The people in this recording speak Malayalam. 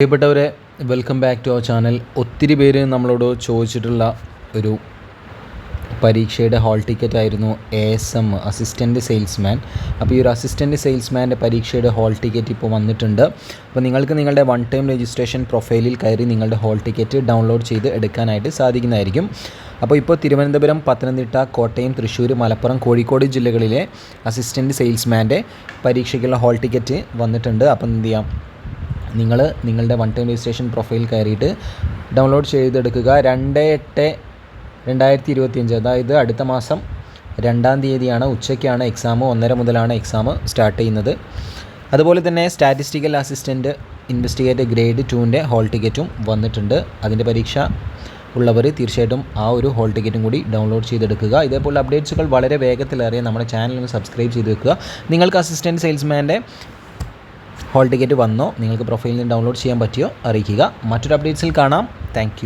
പ്രിയപ്പെട്ടവരെ welcome back to our channel ഒത്തിരി പേര് നമ്മളോട് ചോദിച്ചിട്ടുള്ള ഒരു പരീക്ഷയുടെ ഹാൾ ടിക്കറ്റ് ആയിരുന്നു A S M assistant salesman അപ്പോൾ ഈ ഒരു അസിസ്റ്റന്റ് സെയിൽസ്മാന്റെ പരീക്ഷയുടെ ഹാൾ ടിക്കറ്റ് ഇപ്പോൾ വന്നിട്ടുണ്ട്. അപ്പോൾ നിങ്ങൾക്ക് നിങ്ങളുടെ വൺ ടൈം രജിസ്ട്രേഷൻ പ്രൊഫൈലിൽ കയറി നിങ്ങളുടെ ഹാൾ ടിക്കറ്റ് ഡൗൺലോഡ് ചെയ്ത് എടുക്കാനായിട്ട് സാധിക്കുന്നതായിരിക്കും. അപ്പോൾ ഇപ്പോൾ തിരുവനന്തപുരം പത്തനംതിട്ട കോട്ടയം തൃശ്ശൂർ മലപ്പുറം കോഴിക്കോട് ജില്ലകളിലെ അസിസ്റ്റന്റ് സെയിൽസ്മാന്റെ പരീക്ഷയ്ക്കുള്ള ഹാൾ ടിക്കറ്റ് വന്നിട്ടുണ്ട്. അപ്പം എന്ത് ചെയ്യാം? നിങ്ങൾ നിങ്ങളുടെ വൺ ടൈം രജിസ്ട്രേഷൻ പ്രൊഫൈൽ കയറിയിട്ട് ഡൗൺലോഡ് ചെയ്തെടുക്കുക. രണ്ട് എട്ട് രണ്ടായിരത്തി ഇരുപത്തിയഞ്ച് അതായത് അടുത്ത മാസം രണ്ടാം തീയതിയാണ് ഉച്ചയ്ക്കാണ് എക്സാം ഒന്നര മുതലാണ് എക്സാം സ്റ്റാർട്ട് ചെയ്യുന്നത്. അതുപോലെ തന്നെ സ്റ്റാറ്റിസ്റ്റിക്കൽ അസിസ്റ്റന്റ് ഇൻവെസ്റ്റിഗേറ്റ് ഗ്രേഡ് ടുവിന്റെ ഹോൾ ടിക്കറ്റും വന്നിട്ടുണ്ട്. അതിന്റെ പരീക്ഷ ഉള്ളവർ തീർച്ചയായിട്ടും ആ ഒരു ഹോൾ ടിക്കറ്റും കൂടി ഡൗൺലോഡ് ചെയ്തെടുക്കുക. ഇതേപോലെ അപ്ഡേറ്റ്സുകൾ വളരെ വേഗത്തിലേറിയ നമ്മുടെ ചാനൽ ഒന്ന് സബ്സ്ക്രൈബ് ചെയ്ത് വെക്കുക. നിങ്ങൾക്ക് അസിസ്റ്റന്റ് സെയിൽസ്മാന്റെ ഹോൾ ടിക്കറ്റ് വന്നോ നിങ്ങൾക്ക് പ്രൊഫൈലിൽ നിന്ന് ഡൗൺലോഡ് ചെയ്യാൻ പറ്റിയോ അറിയിക്കുക. മറ്റൊരു അപ്ഡേറ്റ്സിൽ കാണാം. താങ്ക്